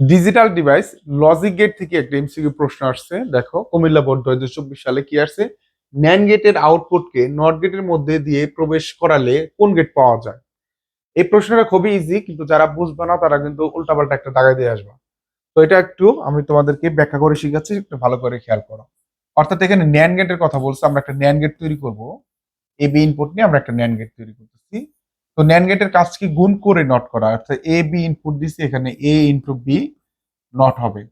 Digital device logic gate থেকে একটা MCQ প্রশ্ন আসছে। দেখো, কুমিল্লা বোর্ড দু হাজার চব্বিশ সালে কি আসছে? ন্যান গেটের আউটপুটকে নট গেটের মধ্যে দিয়ে প্রবেশ করালে কোন গেট পাওয়া যায়? এই প্রশ্নটা খুবই ইজি কিন্তু যারা বুঝবে না, তারা কিন্তু উল্টাপাল্টা একটা দাগায় দিয়ে আসবে। তো এটা একটু আমি তোমাদেরকে ব্যাখ্যা করে শিখাচ্ছি, একটু ভালো করে খেয়াল করো। অর্থাৎ এখানে ন্যান গেটের কথা বলছে, আমরা একটা ন্যান গেট তৈরি করব। এ বি ইনপুট নিয়ে আমরা একটা ন্যান গেট তৈরি করতেছি। তো ন্যান গেটের কাজ কি গুণ করে নট করা? অর্থাৎ এ বি ইনপুট দিছি, এখানে এ ইনটু বি নট হবে।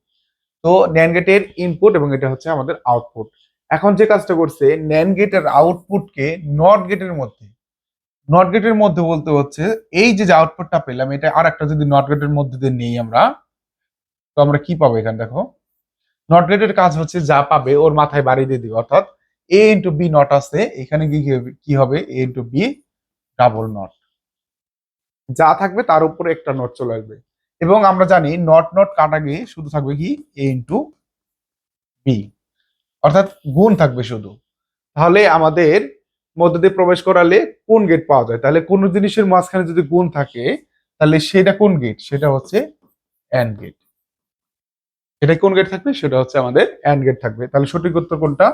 তো ন্যান গেটের ইনপুট এবং এটা হচ্ছে আমাদের আউটপুট এখন যে কাজটা করছে ন্যান গেটের আউটপুটকে নট গেটের মধ্যে নট গেটের মধ্যে বলতে হচ্ছে, এই যে আউটপুটটা পেলাম, এটা আর একটা যদি নট গেটের মধ্যে দিয়ে নেই আমরা, তো আমরা কি পাবো এখানে দেখো? নট গেটের কাজ হচ্ছে যা পাবে, ওর মাথায় বাড়ি দিয়ে দিবে। অর্থাৎ এ ইন্টু বি নট আছে, এখানে কি হবে? A into B double not যা থাকবে তার উপরে একটা নট চলে আসবে। এবং আমরা জানি নট নট কাটা গিয়ে শুধু থাকবে কি? এ ইন্টু বি অর্থাৎ গুণ থাকবে শুধু। তাহলে আমাদের মধ্যে দিয়ে প্রবেশ করালে কোন গেট পাওয়া যায়? তাহলে কোন জিনিসের মাঝখানে যদি গুণ থাকে, তাহলে সেটা কোন গেট সেটা হচ্ছে অ্যান্ড গেট এটা কোন গেট থাকবে? সেটা হচ্ছে আমাদের অ্যান্ড গেট থাকবে। তাহলে সঠিক উত্তর কোনটা?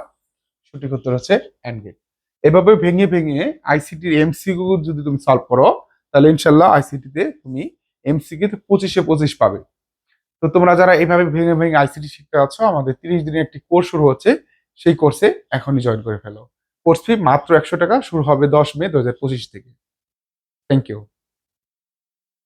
সঠিক উত্তর হচ্ছে অ্যান্ড গেট এভাবে ভেঙে ভেঙে আইসিটির এমসিকিউ যদি তুমি সলভ করো তাহলে ইনশাল্লাহ আইসিটিতে তুমি এমসিকিউতে পঁচিশে পঁচিশ পাবে। তো তোমরা যারা এইভাবে ভেঙে ভেঙে আইসিটি শিখতে আছো আমাদের তিরিশ দিনের একটি কোর্স শুরু হচ্ছে। সেই কোর্সে এখনই জয়েন করে ফেলো। কোর্স ফি মাত্র একশো টাকা, শুরু হবে দশ মে দু হাজার পঁচিশ থেকে। Thank you